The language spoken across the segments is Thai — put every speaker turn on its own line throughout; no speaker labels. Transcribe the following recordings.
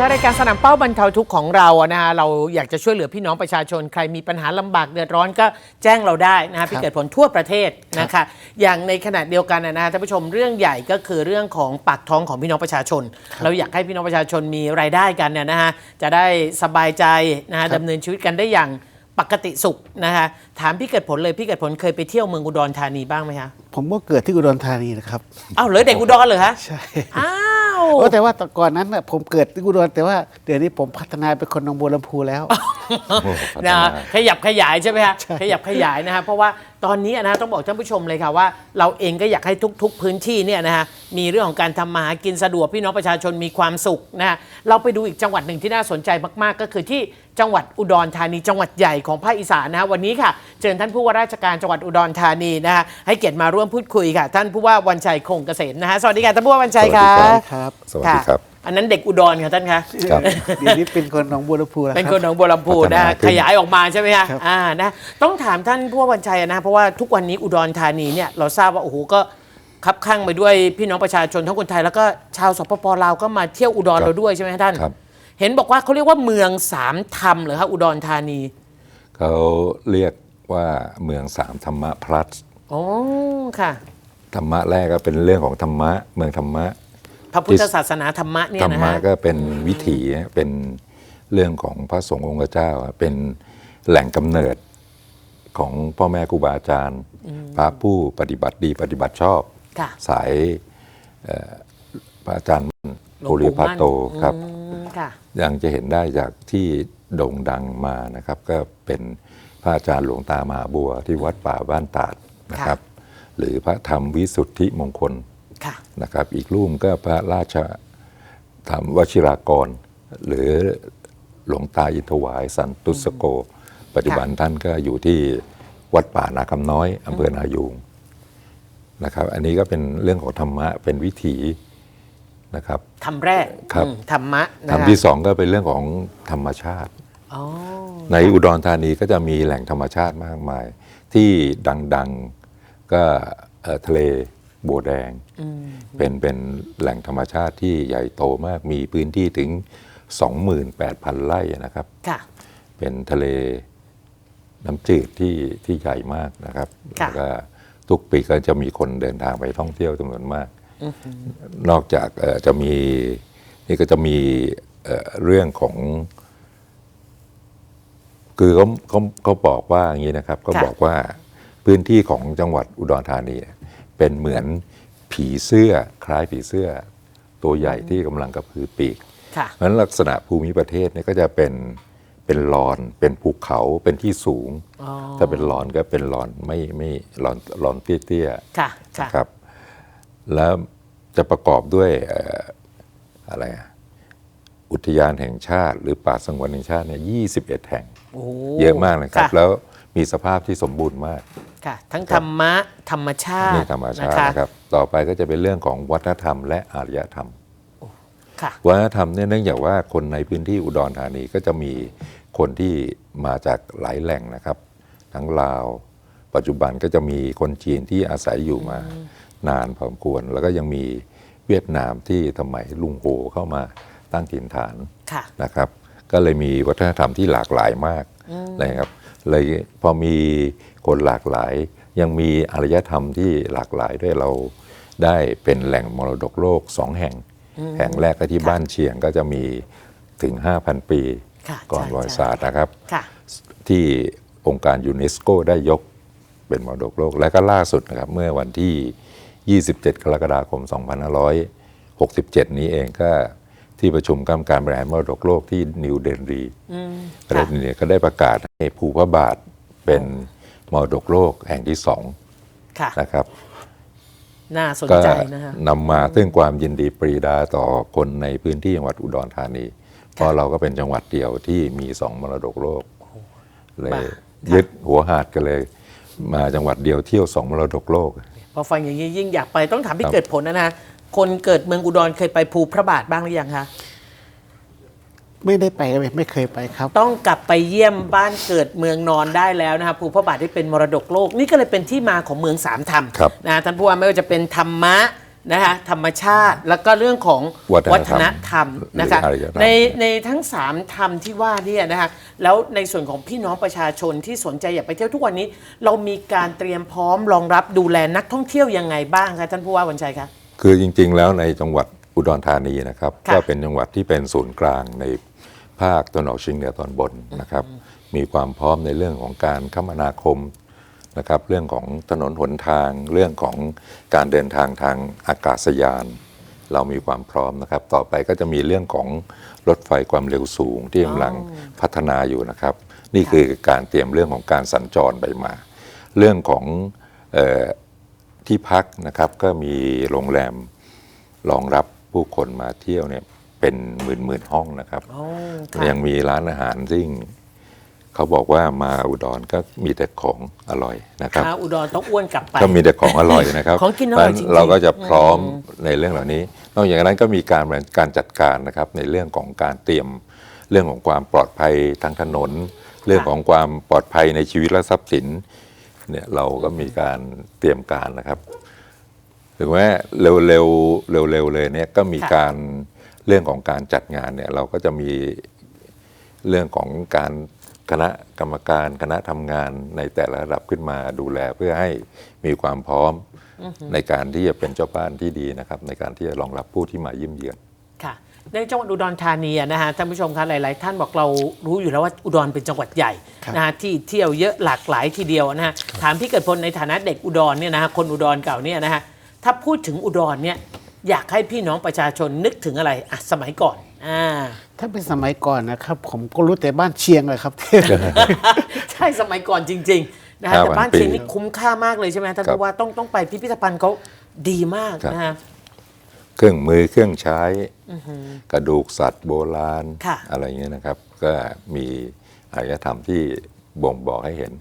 ท้ายรายการสนามเป้าบรรเทาทุกข์ของเราอะนะฮะเราอยากจะช่วยเหลือพี่น้องประชาชนใครมีปัญหาลำบากเดือดร้อนก็แจ้งเราได้นะฮะพี่เกิดผลทั่วประเทศนะคะอย่างในขณะเดียวกันนะฮะท่านผู้ชมเรื่องใหญ่ก็คือเรื่องของปากท้องของพี่น้องประชาชน เราอยากให้พี่น้องประชาชนมีรายได้กันเนี่ยนะฮะจะได้สบายใจนะฮะดำเนินชีวิตกันได้อย่างปกติสุขนะคะถามพี่เกิดผลเลยพี่เกิดผลเคยไปเที่ยวเมืองอุดรธานีบ้างไหมคะ
ผมก็เกิดที่อุดรธานีนะครับ
อ้าวเหรอเด็กอุดรเหรอคะ
ใช่
อ้าว
โอ้ แต่ว่าแต่ก่อนนั้นน่ะผมเกิดที่อุดรแต่ว่าเดี๋ยวนี้ผมพัฒนาเป็นคนหนองบัวลำพูแล้ว
นะขยับขยายใช่ไหมฮะขยับขยายนะฮะเพราะว่าตอนนี้นะต้องบอกท่านผู้ชมเลยค่ะว่า เราเองก็อยากให้ทุก ๆ พื้นที่เนี่ยนะฮะมีเรื่องของการทำมาหากินสะดวกพี่น้องประชาชนมีความสุขนะฮะเราไปดูอีกจังหวัดหนึ่งที่น่าสนใจมากๆ ก็คือที่จังหวัดอุดรธานี จังหวัดใหญ่ของภาคอีสานนะฮะวันนี้ค่ะเชิญท่านผู้ว่าราชการจังหวัดอุดรธานีนะฮะให้เกียรติมาร่วมพูดคุยค่ะ ท่านผู้ว่าวันชัยคงเกษมนะฮะสวัสดีค่ะท่านผู้ว่าวันชัยค่ะ
สวัสดี
ครับ
สวัสดีครับะ
อันนั้นเด็กอุดรค่ะท่านคะ
ครับ
เดี๋ยวนี้เป็นคนหนองบัวลำพูแล้ว
เป็น
ค
ครับนหนองบัวลำพู
พัฒนา
นะ
ขึ้น
ขยายออกมาใช่ไหมฮะ
ครับ
อ่านะต้องถามท่านผู้ว่าวันชัยนะเพราะว่าทุกวันนี้อุดรธานีเนี่ยเราทราบว่าโอ้โหก็คับข้างไปด้วยพี่น้องประชาชนทั้งคนไทยแล้วก็ชาวสปปลาวก็มาเที่ยวอุดรเราด้วยใช่ไหมฮะท่าน
ครับ
เห็นบอกว่าเขาเรียกว่าเมืองสามธรรมเหรอคะอุดรธานี
เขาเรียกว่าเมืองสามธรรมะพลัส
อ๋อค่ะ
ธรรมะแรกก็เป็นเรื่องของธรรมะ เมืองธรรมะ
พระพุทธศาสนาธรรมะเนี่
ธ
ย
รร
นะ
มะ
ฮะ
ก็เป็นวิถีเป็นเรื่องของพระสงฆ์องค์เจ้าเป็นแหล่งกำเนิดของพ่อแม่ครูบาอาจารย์ พระผู้ปฏิบัติดีปฏิบัติชอบ
ค่ะ
สายเอ่อพระอาจารย์
หลวง
โอ
ปู่
ริพัตโต
มั่น
ครับ
อืมค่ะ
ยังจะเห็นได้จากที่โด่งดังมานะครับ ก็เป็นพระอาจารย์หลวงตามหาบัวที่วัดป่าบ้านตาดนะครับ หรือพระธรรมวิสุทธิมงคล
ค่ะ
นะครับ อีกรูปก็พระราชธรรมวชิรากร หรือหลวงตาอินทวายสันตุสโก ปัจจุบันท่านก็อยู่ที่วัดป่านาคำน้อยอำเภอนายูงนะครับ อันนี้ก็เป็นเรื่องของธรรมะเป็นวิถีนะครับ
ธรรมแรก
ครับ
อืมธรรมะนะ
ธรรม
คะ
ที่สองก็เป็นเรื่องของธรรมชาติ
อ๋อ
ในอุดรธานีก็จะมีแหล่งธรรมชาติมากมาย ที่ดัง ๆก็เอ่อทะเล บัวแดงเป็นเป็นแหล่งธรรมชาติที่ใหญ่โตมากมีพื้นที่ถึง 28,000 ไร่นะครับ
ค่ะ
เป็นทะเลน้ำจืดที่ที่ใหญ่มากนะครับ
ค่ะ
แล้วก็ทุกปีก็จะมีคนเดินทางไปท่องเที่ยวจำนวนมาก นอกจากเอ่อจะมีนี่ก็จะมีเอ่อเรื่องของ คือเขาเขาเขาบอกว่าอย่างนี้นะครับเขา
ค่ะ
บอกว่าพื้นที่ของจังหวัดอุดรธานี เนี่ยเป็นเหมือนผีเสื้อคล้ายผีเสื้อ ตัวใหญ่ที่กำลังกระพือปีก
ค่ะ
เพราะฉะนั้นลักษณะภูมิประเทศเนี่ยก็จะเป็นเป็นลอน เป็นภูเขาเป็นที่สูง
อ๋อ
ถ้าเป็นลอนก็เป็นลอนไม่ไม่ลอนลอนเตี้ยๆ
ค่ะค่ะ
นะครับ แล้วจะประกอบด้วยเอ่ออะไรอะอุทยานแห่งชาติ หรือป่าสงวนแห่งชาติเนี่ย21แห่ง
โอ้
เยอะมากนะครับ
ค่ะ
แล้วมีสภาพที่สมบูรณ์มาก
ค่ะ ทั้งธรรมะธรรมชาติ
นี่ธรรมชาติ
นะคะ
นะครับต่อไปก็จะเป็นเรื่องของวัฒนธรรม และอารยธรรม
ค่ะ
วัฒนธรรมเนี่ยเนื่องจากว่าคนในพื้นที่อุดรธานีก็จะมีคนที่มาจากหลายแหล่งนะครับ ทั้งลาว ปัจจุบันก็จะมีคนจีนที่อาศัยอยู่มานานพอสมควร แล้วก็ยังมีเวียดนามที่สมัยลุงโฮเข้ามาตั้งถิ่นฐาน
ค่ะ
นะครับ ก็เลยมีวัฒนธรรมที่หลากหลายมากนะครับ เลยพอมีคนหลากหลาย ยังมีอารยธรรมที่หลากหลายด้วยเราได้เป็นแหล่งมรดกโลกสองแห่ง แห่งแรกก็ที่บ้านเชียงก็จะมีถึง 5,000 ปี
ค่ะ
ก่อน
ใช่
ประวัติศาสตร์นะครับ
ค่ะ
ที่องค์การยูเนสโกได้ยกเป็นมรดกโลก และก็ล่าสุดนะครับเมื่อวันที่ 27 กรกฎาคม 2567 นี้เองก็ ที่ประชุมกรรมการบริหารมรดกโลกที่นิวเดนรีประเทศนี้ก็ได้ประกาศให้ภูพระบาทเป็นมรดกโลกแห่งที่สอง
ค่ะ
นะครับ
น่าสน
ก็
ใจนะคะ
นำมาซึ่งความยินดีปรีดาต่อคนในพื้นที่จังหวัดอุดรธานี เพราะเราก็เป็นจังหวัดเดียวที่มีสองมรดกโลกเลย
บ้า
ยึดหัวหาดกันเลย มาจังหวัดเดียวเที่ยวสองมรดกโลก
พอฟังอย่างนี้ยิ่งอยากไปต้องถามพี่
ครับ
เกิดผลนะนะ คนเกิดเมืองอุดรเคยไปภูพระบาทบ้างหรือยังคะ
ไม่ได้ไปเลยไม่เคยไปครับ
ต้องกลับไปเยี่ยมบ้านเกิดเมืองนอนได้แล้วนะคะภูพระบาทที่เป็นมรดกโลก นี่ก็เลยเป็นที่มาของเมืองสามธรรม
ครับ
นะท่านผู้ว่าไม่ว่าจะเป็นธรรมะนะคะธรรมชาติแล้วก็เรื่องของ
วัฒนธรรม
ฒนธรรมนะคะ
หรืออารยธรรม
ในในทั้ง3ธรรมที่ว่าเนี่ยนะคะแล้วในส่วนของพี่น้องประชาชนที่สนใจอยากไปเที่ยวทุกวันนี้ เรามีการเตรียมพร้อมรองรับดูแลนักท่องเที่ยวยังไงบ้างคะท่านผู้ว่าวันชัยคะ
คือจริง ๆ แล้วในจังหวัดอุดรธานีนะครับ
ค่ะ
ก็เป็นจังหวัดที่เป็นศูนย์กลางในภาคตะวันออกเฉียงเหนือตอนบนนะครับ มีความพร้อมในเรื่องของการคมนาคมนะครับ เรื่องของถนนหนทาง เรื่องของการเดินทางทางอากาศยาน เรามีความพร้อมนะครับ ต่อไปก็จะมีเรื่องของรถไฟความเร็วสูงที่กำลังพัฒนาอยู่นะครับ นี่คือการเตรียมเรื่องของการสัญจรไปมา เรื่องของเออ ที่พักนะครับก็มีโรงแรมรองรับผู้คนมาเที่ยวเนี่ยเป็นหมื่นหมื่นๆห้องนะครับ
อ๋อค่ะ
ยังมีร้านอาหารซึ่งเขาบอกว่ามาอุดรก็มีแต่ของอร่อยนะครับ
ขาอุดรต้องอ้วนกลับไป
ก็มีแต่ของอร่อยนะครับ
ของกินอร่อย
เพาะฉะ
จริ
นั้น
งๆ
เราก็จะพร้อมในเรื่องเหล่านี้ นอกจากนั้นก็มีการการจัดการนะครับ ในเรื่องของการเตรียมเรื่องของความปลอดภัยทางถนน เรื่องของความปลอดภัยในชีวิตและทรัพย์สิน เนี่ยเราก็มีการเตรียมการนะครับถึงแม้เร็วเร็วเร็วเร็วๆเลยเนี่ยก็มี
ค่ะ
การเรื่องของการจัดงานเนี่ยเราก็จะมีเรื่องของการคณะกรรมการคณะทำงานในแต่ละระดับขึ้นมาดูแลเพื่อให้มีความพร้อมในการที่จะเป็นเจ้าบ้านที่ดีนะครับ ในการที่จะรองรับผู้ที่มาเยี่ยมเยือน
ค่ะ ในจังหวัดอุดรธานีอะนะฮะท่านผู้ชมคะหลาย ๆ ท่านบอกเรารู้อยู่แล้วว่าอุดรเป็นจังหวัดใหญ่
ครับ
นะฮะที่เที่ยวเยอะหลากหลายทีเดียวนะฮะถามพี่เกิดพลในฐานะเด็กอุดรเนี่ยนะฮะคนอุดรเก่าเนี่ยนะฮะถ้าพูดถึงอุดรเนี่ยอยากให้พี่น้องประชาชนนึกถึงอะไรอะสมัยก่อนอ่า
ถ้าเป็นสมัยก่อนนะครับ ผมก็รู้แต่บ้านเชียงเลยครับ
ใช่สมัยก่อนจริง ๆ นะฮะ
ห้า
แต่
พัน
บ้านเชียง
ปี
นี่คุ้มค่ามากเลยใช่ไหมท่าน
ครับ
ผู้ว่าต้องต้องไปพิพิธภัณฑ์เขาดีมาก
ครับ
นะฮะ
เครื่องมือเครื่องใช้กระดูกสัตว์โบราณ
ค่ะ
อะไรเงี้ยนะครับ ก็มีอารยธรรมที่บ่งบอกให้เห็น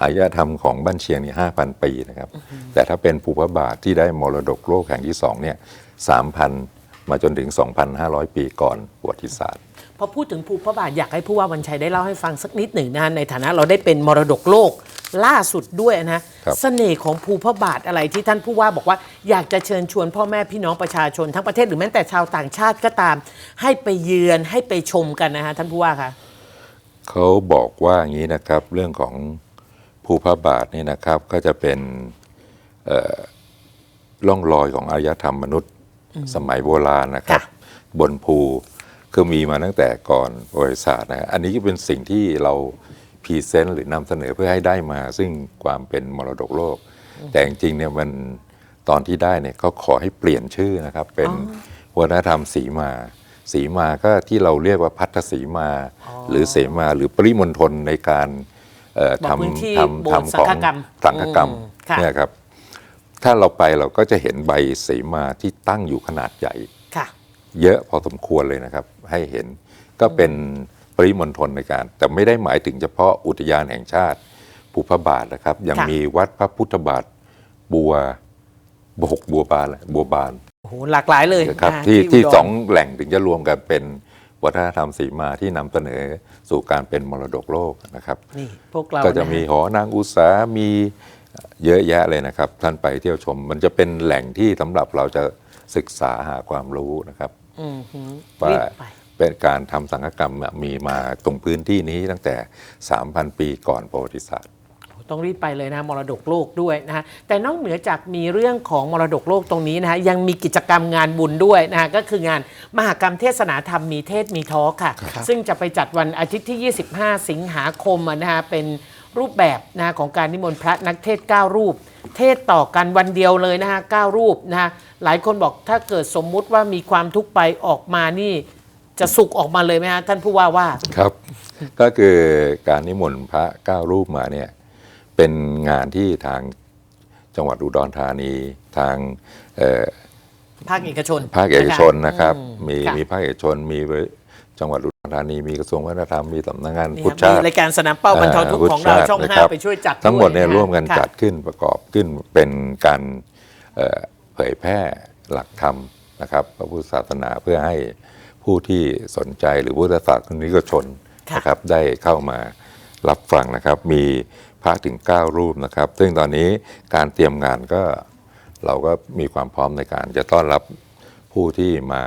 อารยธรรมของบ้านเชียงนี่ห้าพันปีนะครับ แต่ถ้าเป็นภูพระบาทที่ได้มรดกโลกแห่งที่สองเนี่ยสามพัน มาจนถึง 2,500 ปีก่อนประวัติศาสตร์
พอพูดถึงภูพระบาทอยากให้ผู้ว่าวันชัยได้เล่าให้ฟังสักนิดหนึ่งนะฮะในฐานะเราได้เป็นมรดกโลกล่าสุดด้วยนะฮะ
ครับ
เสน่ห์ของภูพระบาทอะไรที่ท่านผู้ว่าบอกว่าอยากจะเชิญชวนพ่อแม่พี่น้องประชาชนทั้งประเทศหรือแม้แต่ชาวต่างชาติก็ตาม ให้ไปเยือนให้ไปชมกันนะฮะท่านผู้ว่าคะ
เขาบอกว่าอย่างนี้นะครับเรื่องของภูพระบาทนี่นะครับก็จะเป็นเอ่อร่องรอยของอารยธรรมมนุษย์ สมัยโบราณนะครับ
ค่ะ
บนภูคือมีมาตั้งแต่ก่อนประวัติศาสตร์นะอันนี้ก็เป็นสิ่งที่เราพรีเซนต์หรือนำเสนอเพื่อให้ได้มา ซึ่งความเป็นมรดกโลก แต่จริงๆเนี่ยมันตอนที่ได้เนี่ยเขาขอให้เปลี่ยนชื่อนะครับ เป็นวัฒนธรรมสีมาสีมาก็ที่เราเรียกว่าพัทธสีมา หรือเสมาหรือปริมณฑลในการเอ่อ
บอกพื้นที่
ทำ
โบสถ์
ทำทำของ
สังฆกรรม
สังฆกรรม
อืมค่ะ
เนี่ยครับ ถ้าเราไปเราก็จะเห็นใบเสมาที่ตั้งอยู่ขนาดใหญ่
ค่ะ
เยอะพอสมควรเลยนะครับ ให้เห็นก็เป็นปริมณฑลในการ แต่ไม่ได้หมายถึงเฉพาะอุทยานแห่งชาติภูพระบาทนะครับ ยัง
ค่ะ
มีวัดพระพุทธบาทบัวบกบัวบานบัวบาน
โอ้โหหลากหลายเลย
นะครับ
นะฮะ
ที่ที่
อุดร
สองแหล่งถึงจะรวมกันเป็นวัฒนธรรมสีมาที่นำเสนอสู่การเป็นมรดกโลกนะครับ
นี่พวกเรา
ก็จะมี
นฮ
หอนางอุษามี เยอะแยะเลยนะครับ ท่านไปเที่ยวชม มันจะเป็นแหล่งที่สำหรับเราจะศึกษาหาความรู้นะครับ
อืมหือ
ว่า
รีบไป
เป็นการทำสังฆกรรมมีมาตรงพื้นที่นี้ตั้งแต่ 3,000 ปีก่อนประวัติศาสตร์
ต้องรีบไปเลยนะมรดกโลกด้วยนะฮะแต่นอกเหนือจากมีเรื่องของมรดกโลกตรงนี้นะฮะยังมีกิจกรรมงานบุญด้วยนะฮะก็คืองานมหกรรมเทศนาธรรมมีเทศมีทอล์คค่ะ ซึ่งจะไปจัดวันอาทิตย์ที่ 25 สิงหาคมอะนะฮะเป็น รูปแบบนะฮะของการนิมนต์พระนักเทศน์9รูป เทศต่อกันวันเดียวเลยนะฮะ9รูปนะฮะหลายคนบอกถ้าเกิดสมมุติว่ามีความทุกข์ไปออกมานี่ จะสุกออกมาเลยไหมฮะท่านผู้ว่าว่า
ครับ ก็คือการนิมนต์พระเก้ารูปมาเนี่ยเป็นงานที่ทางจังหวัดอุดรธานีทางเอ่อ
ภาคเอกชน
ภาคเอกชนนะครับ
อื
มี
ค่ะ
มีภาคเอกชนมี จังหวัดอุดรธานีมีกระทรวงวัฒนธรรมมีสำนักงาน
นี่
พุท
ค
ธ
รับ
ชา
มี
ติ
รายการสนามเป้าบรรทอนทุกข์ของเราช่อง
นะ
ห้า
ครับ
ไปช่วยจัด
ทั้งหมด
ด้
เนี่
วย
ร่วมกัน
ค่ะ
จัดขึ้นประกอบขึ้นเป็นการเอ่อเผยแพร่หลักธรรมนะครับพระพุทธศาสนาเพื่อให้ผู้ที่สนใจหรือพุทธศาสนิกชน
ค่ะ
นะครับได้เข้ามารับฟังนะครับมีพระถึง 9 รูปนะครับ ซึ่งตอนนี้การเตรียมงานก็เราก็มีความพร้อมในการจะต้อนรับผู้ที่มา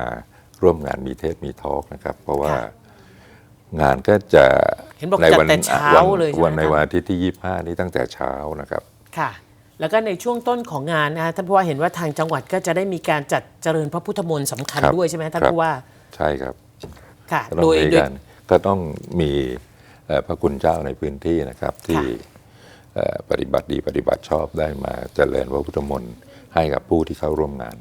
ร่วมงานมีเทศมีทอล์กนะครับ เพราะว่า
ค่ะ
งานก็จะ
เห็นบอกจัดแต่เช้า
วัน
เลยใช่ไหม
วันใน
คะ
วันอาทิตย์ที่ 25 นี้ตั้งแต่เช้านะครับ
ค่ะ แล้วก็ในช่วงต้นของงานนะฮะท่านผู้ว่าเห็นว่าทางจังหวัดก็จะได้มีการจัดเจริญพระพุทธมนต์สำคัญ
ครับ
ด้วยใช่ไหมท่าน
ครับ
ผู้ว่า
ใช่ครับ
ค่ะ
ก็ต้อ
โด
ง
ย
มี
โดย
การก็ต้องมีเอ่อพระคุณเจ้าในพื้นที่นะครับที่เอ่อปฏิบัติดีปฏิบัติชอบได้มาเจริญพระพุทธมนต์ให้กับผู้ที่เข้าร่วมงาน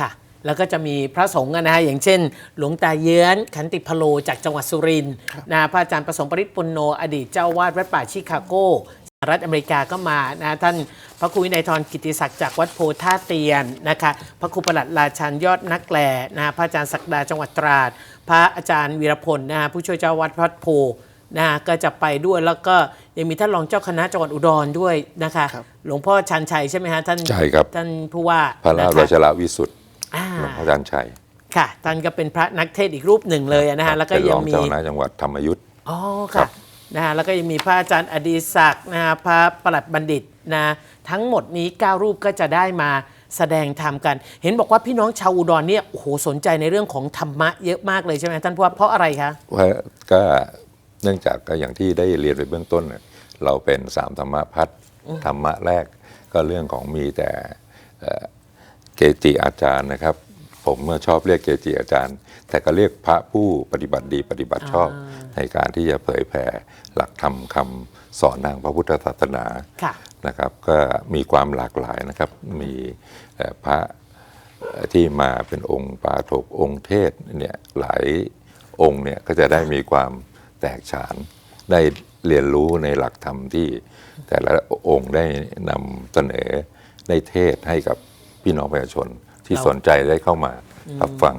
ค่ะ แล้วก็จะมีพระสงฆ์อะนะฮะอย่างเช่น หลวงตาเยื้อนขันติพโลจากจังหวัดสุรินทร์นะฮะพระอาจารย์ประสงค์ปริตปุณโน อดีตเจ้าวาดวัดป่าชิคาโกสหรัฐอเมริกาก็มานะฮะท่านพระครูวินัยทรกิติศักดิ์จากวัดโพท่าเตียนนะคะพระครูประหลัดราชันยอดนักแหล่นะฮะพระอาจารย์ศักดาจังหวัดตราด พระอาจารย์วีรพลนะฮะผู้ช่วยเจ้าวัดวัดโพนะฮะก็จะไปด้วยแล้วก็ยังมีท่านรองเจ้าคณะจังหวัดอุดรด้วยนะคะ
ครับ
หลวงพ่อชันชัยใช่ไหมฮะท่าน
ใช่ครับ
ท่านผู้ว่า
พระรา
นะ
ช
คะ
ราวิสุทธิ์
อ่า
หลวงพ่ออาจารย์ชัย
ค่ะท่านก็เป็นพระนักเทศน์อีกรูปหนึ่งเลยนะฮะแล้วก็
เป็นร
ยั
องง
มี
เจ้าคณะจังหวัดธรรมยุทธ์
อ๋อ
ครั
ค่ะ
บ
นะฮะแล้วก็ยังมีพระอาจารย์อดีศักดิ์นะฮะพระประหลัดบัณฑิตนะทั้งหมดนี้ 9 รูปก็จะได้มาแสดงธรรมกัน เห็นบอกว่าพี่น้องชาวอุดรเนี่ยโอ้โหสนใจในเรื่องของธรรมะเยอะมากเลยใช่ไหมท่านผู้ว่าเพราะอะไรคะ
ว่าก็เนื่องจากก็อย่างที่ได้เรียนไปเบื้องต้นเนี่ยเราเป็นสามธรรมพัฒน์ธรรมะแรกก็เรื่องของมีแต่ เอ่อเกจิอาจารย์นะครับ ผมชอบเรียกเกจิอาจารย์ แต่ก็เรียกพระผู้ปฏิบัติดีปฏิบัติชอบ ในการที่จะเผยแผ่หลักธรรมคำสอนทางพระพุทธศาสนา
ค่ะ
นะครับ ก็มีความหลากหลายนะครับ มีเอ่อพระเอ่อที่มาเป็นองค์ปาถกองค์เทศเนี่ยหลายองค์เนี่ยก็จะได้มีความแตกฉานได้เรียนรู้ในหลักธรรมที่ แต่ละองค์ได้นำเสนอได้เทศให้กับ พี่น้องประชาชนที่
เรา
สนใจได้เข้ามารับฟัง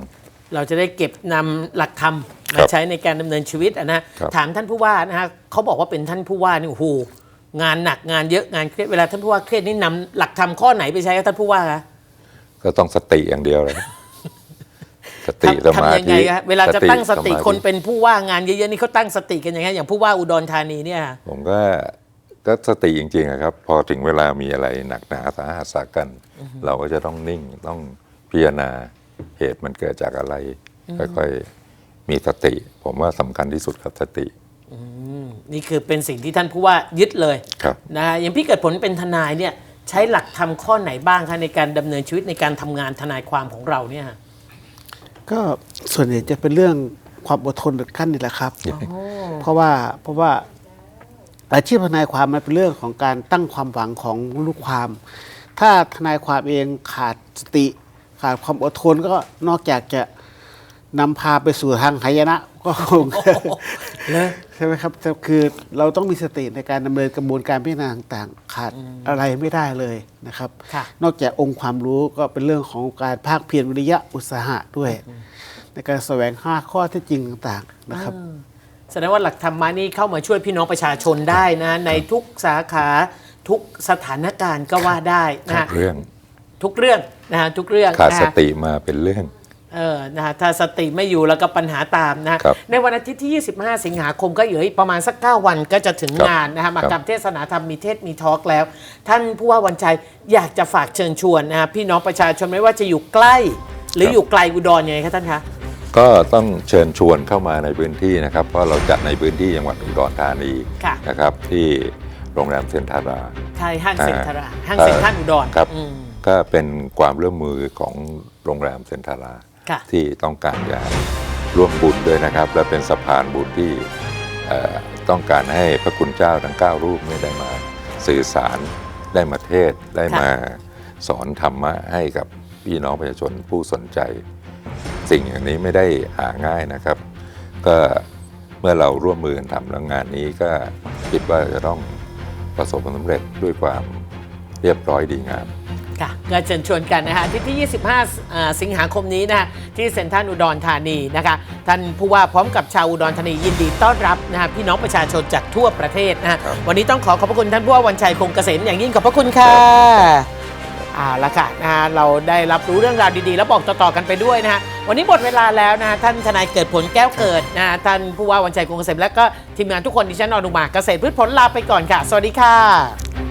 เราจะได้เก็บนำหลักธรรม
ครั
มา
บ
ใช้ในการดำเนินชีวิตอะนะ
ครับ
ถามท่านผู้ว่านะฮะเขาบอกว่าเป็นท่านผู้ว่านี่โอ้โหงานหนักงานเยอะงานเครียดเวลาท่านผู้ว่าเครียดนี่นำหลักธรรมข้อไหนไปใช้กับท่านผู้ว่าคะ
ก็ต้องสติอย่างเดียวเลยสติส
ทำ
มา
ทำยัง
ธิ
ไงคะเวลาจะตั้งสติ
มาธิ
คนเป็นผู้ว่างานเยอะๆนี่เขาตั้งสติกันยังไงอย่างผู้ว่าอุดรธานีเนี่ย
ผมก็ก็สติจริงๆอะครับ พอถึงเวลามีอะไรหนักหนาสาหัสสากัน เราก็จะต้องนิ่งต้องพิจารณาเหตุมันเกิดจากอะไร ค่อยๆ มีสติ ผมว่าสำคัญที่สุดครับสติ
นี่คือเป็นสิ่งที่ท่านผู้ว่ายึดเลย
ครับ
นะฮะอย่างพี่เกิดผลเป็นทนายเนี่ยใช้หลักธรรมข้อไหนบ้างคะในการดำเนินชีวิตในการทำงานทนายความของเราเนี่ยฮะ
ก็ส่วนใหญ่จะเป็นเรื่องความอดทนอดกลั้นนี่แหละครับ เพราะว่าเพราะว่าอาชีพทนายความมันเป็นเรื่องของการตั้งความหวังของลูกความ ถ้าทนายความเองขาดสติ ขาดความอดทนก็นอกจากจะนำพาไปสู่ทางหายนะก็คง
เลย
ใช่ไหมครับแต่คือเราต้องมีสติในการดำเนินกระบวนการพิจารณาต่างๆ ขาดอะไรไม่ได้เลยนะครับ
ค่ะ
นอกจากองค์ความรู้ก็เป็นเรื่องของการภาคเพียรวิริยะอุตสาหะด้วย ในการแสวงหาข้อเท็จจริงต่างๆนะครับ
แสดงว่าหลักธรรมะนี่เข้ามาช่วยพี่น้องประชาชนได้นะ ในทุกสาขา ทุกสถานการณ์ก็ว่าได้นะฮะ
เรื่อง
ทุกเรื่องนะฮะทุกเรื่อง
ขาด
นะ
ส
ฮะ
ติมาเป็นเรื่อง
เออนะฮะถ้าสติไม่อยู่แล้วก็ปัญหาตามนะฮะ
ครับ
ในวันอาทิตย์ที่ 25 สิงหาคมก็เหลืออีกประมาณสัก 9 วันก็จะถึง
ครับ
งานนะฮะมา
ครับ
กรรมเทศนาธรรมมีเทศมีทอล์กแล้ว ท่านผู้ว่าวันชัยอยากจะฝากเชิญชวนนะฮะพี่น้องประชาชนไม่ว่าจะอยู่ใกล้ หรืออยู่ไกลอุดรยังไงคะท่านคะ
ก็ต้องเชิญชวนเข้ามาในพื้นที่นะครับ เพราะเราจัดในพื้นที่จังหวัดอุดรธานี
ค่ะ
นะครับ ที่ โรงแรมเซ็นทรา
ใช่ห้างเซ็นทรัล
อ่า
ห้างเซ็นทรัลอุดร
ครับ
อืม
ก็เป็นความร่วมมือของโรงแรมเซ็นทรา
ค่ะ
ที่ต้องการจะร่วมบุญด้วยนะครับ และเป็นสะพานบุญที่เอ่อต้องการให้พระคุณเจ้าทั้ง 9 รูปเนี่ยได้มาสื่อสารได้มาเทศน์ได้มาสอนธรรมะให้กับพี่น้องประชาชนผู้สนใจ สิ่งอย่างนี้ไม่ได้หาง่ายนะครับ ก็เมื่อเราร่วมมือกันทำแล้วงานนี้ก็คิดว่าจะต้อง ประสบความสำเร็จด้วยความเรียบร้อยดีงาม
ค่ะก็เชิญชวนกันนะคะอาที่ที่ 25อ่าสิงหาคมนี้นะคะที่เซ็นทรัลอุดรธานีนะคะท่านผู้ว่าพร้อมกับชาวอุดรธานียินดีต้อนรับนะคะพี่น้องประชาชนจากทั่วประเทศนะคะ
ครับ
วันนี้ต้องขอขอบพระคุณท่านผู้ว่าวันชัยคงเกษมอย่างยิ่งขอบพระคุณค่ะ เอาละค่ะนะฮะเราได้รับรู้เรื่องราวดีๆ แล้วบอกต่อๆกันไปด้วยนะฮะวันนี้หมดเวลาแล้วนะคะท่านทนายเกิดผลแก้วเกิดนะท่านผู้ว่าวันชัยคงเกษมและก็ทีมงานทุกคนดิฉันอนุมาเกษตรพืชผลลาไปก่อนค่ะ สวัสดีค่ะ